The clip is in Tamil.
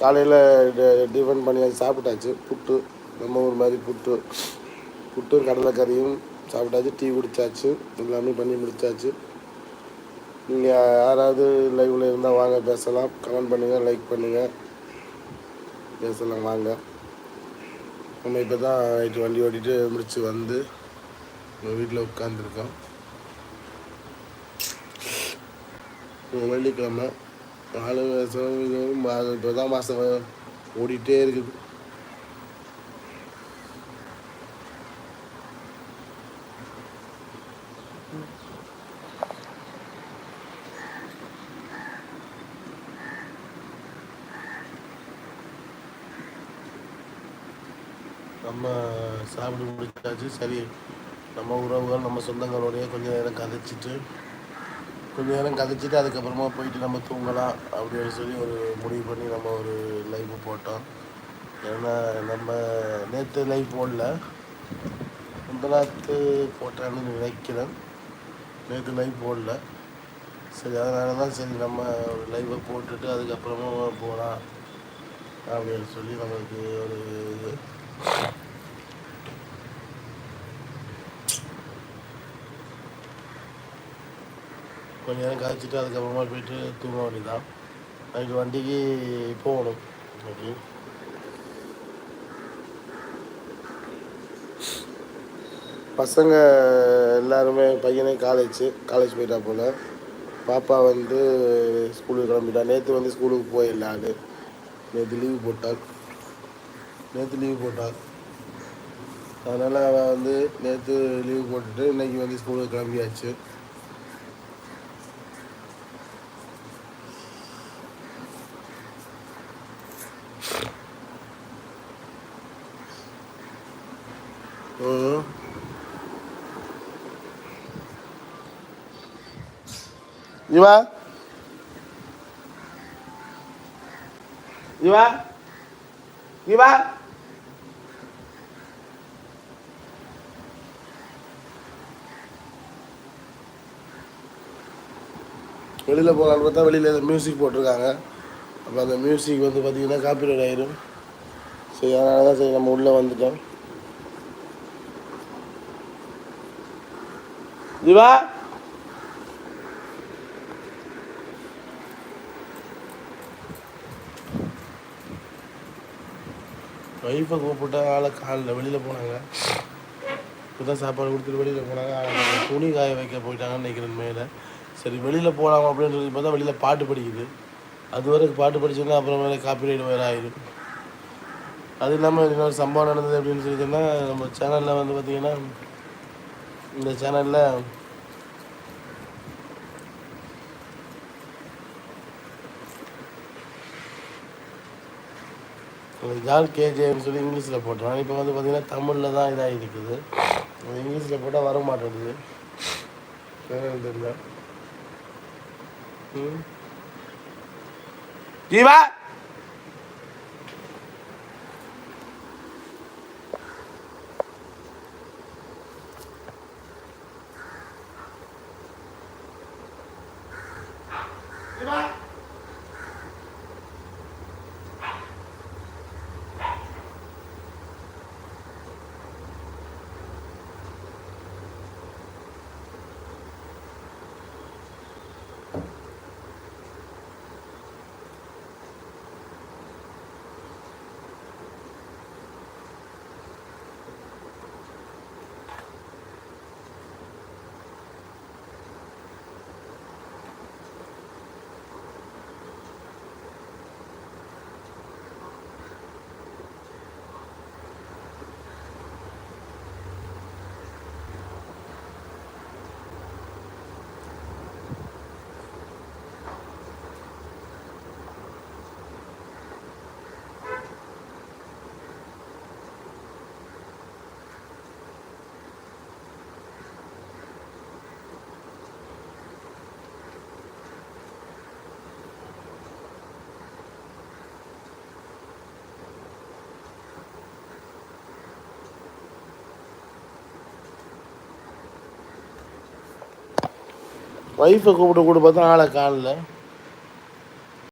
காலையில் டிஃபன் பண்ணி சாப்பிட்டாச்சு. புட்டு நம்ம ஊர் மாதிரி புட்டு. புட்டும் கடலைக்கறியும் சாப்பிட்டாச்சு. டீ குடித்தாச்சு எல்லாமே பண்ணி முடித்தாச்சு நீங்கள் யாராவது லைவில் இருந்தால் வாங்க பேசலாம். கமெண்ட் பண்ணுங்கள் லைக் பண்ணுங்கள் பேசலாம் வாங்க. நம்ம இப்போ தான் நைட்டு வண்டி ஓட்டிட்டு முடிச்சு வந்து நம்ம வீட்டில் உட்காந்துருக்கோம் வெள்ளிக்கிழமை நாலு வருஷம் இப்போ தான் மாதம் ஓடிட்டே இருக்குது. நம்ம சாப்பிட்டு முடிச்சாச்சு சரி. நம்ம உறவுகள் நம்ம சொந்தங்களோடய கொஞ்சம் நேரம் கதைச்சிட்டு கொஞ்ச நேரம் கதைச்சிட்டு அதுக்கப்புறமா போயிட்டு நம்ம தூங்கலாம் அப்படின்னு சொல்லி ஒரு முடிவு பண்ணி நம்ம ஒரு லைவ் போட்டோம். ஏன்னா நம்ம நேற்று லைவ் போடல. முந்தநாத்து போட்டான்னு நினைக்கிறேன். நேற்று லைவ் போடல. சரி அதனால தான் சரி நம்ம ஒரு லைவை போட்டுட்டு அதுக்கப்புறமா போகலாம் அப்படின்னு சொல்லி நமக்கு ஒரு கொஞ்ச நேரம் காய்ச்சிட்டு அதுக்கப்புறமா போயிட்டு தூங்க வேண்டியதான் நைட்டு வண்டிக்கு போகணும். இன்னைக்கு. பசங்க எல்லாருமே பையனே காலேஜ் காலேஜ் போயிட்டா போல். பாப்பா வந்து ஸ்கூலுக்கு கிளம்பிட்டா. நேற்று வந்து ஸ்கூலுக்கு போயிடல அது நேற்று லீவு போட்டாள். நேற்று லீவு போட்டாள். அதனால் அவள் வந்து நேற்று லீவு போட்டுட்டு இன்னைக்கு வந்து ஸ்கூலுக்கு கிளம்பியாச்சு. ம். இவா? இவா? இவா? வெளியில் போகலான்னு பார்த்தா வெளியில் மியூசிக் போட்டிருக்காங்க. அப்போ அந்த மியூசிக் வந்து பார்த்திங்கன்னா காப்பிரைட் ஆயிரும். சரி அதனால தான் சரி நம்ம உள்ளே வந்துட்டோம். ஜீவா ஒய்ஃபை கூப்பிட்டு ஆளை காலில் வெளியில் போனாங்க. இப்போ தான் சாப்பாடு கொடுத்துட்டு வெளியில் போனாங்க. துணி காய வைக்க போயிட்டாங்கன்னு நினைக்கிறேன் மேலே. சரி வெளியில் போகலாம் அப்படின்னு சொல்லி பார்த்தா வெளியில் பாட்டு படிக்குது. அது வரைக்கும் பாட்டு படிச்சோன்னா அப்புறம் மேலே காப்பிரைட் வேறு ஆயிடும் அது இல்லாமல் இன்னொரு சம்பவம் நடந்தது அப்படின்னு சொல்லி சொன்னால் நம்ம சேனலில் வந்து பார்த்திங்கன்னா இந்த சேனலில் ஜால் கேஜேன்னு சொல்லி இங்கிலீஷில் போட்டுருவாங்க இப்போ வந்து பார்த்திங்கன்னா தமிழில் தான் இதாக இருக்குது அது இங்கிலீஷில் போட்டால் வர மாட்டேங்குது என்னன்னு தெரியல ம்? ஜீவா! ஒய்ஃபை கூப்பிட்டு கூப்பிட்டு பார்த்தா ஆளை காணல.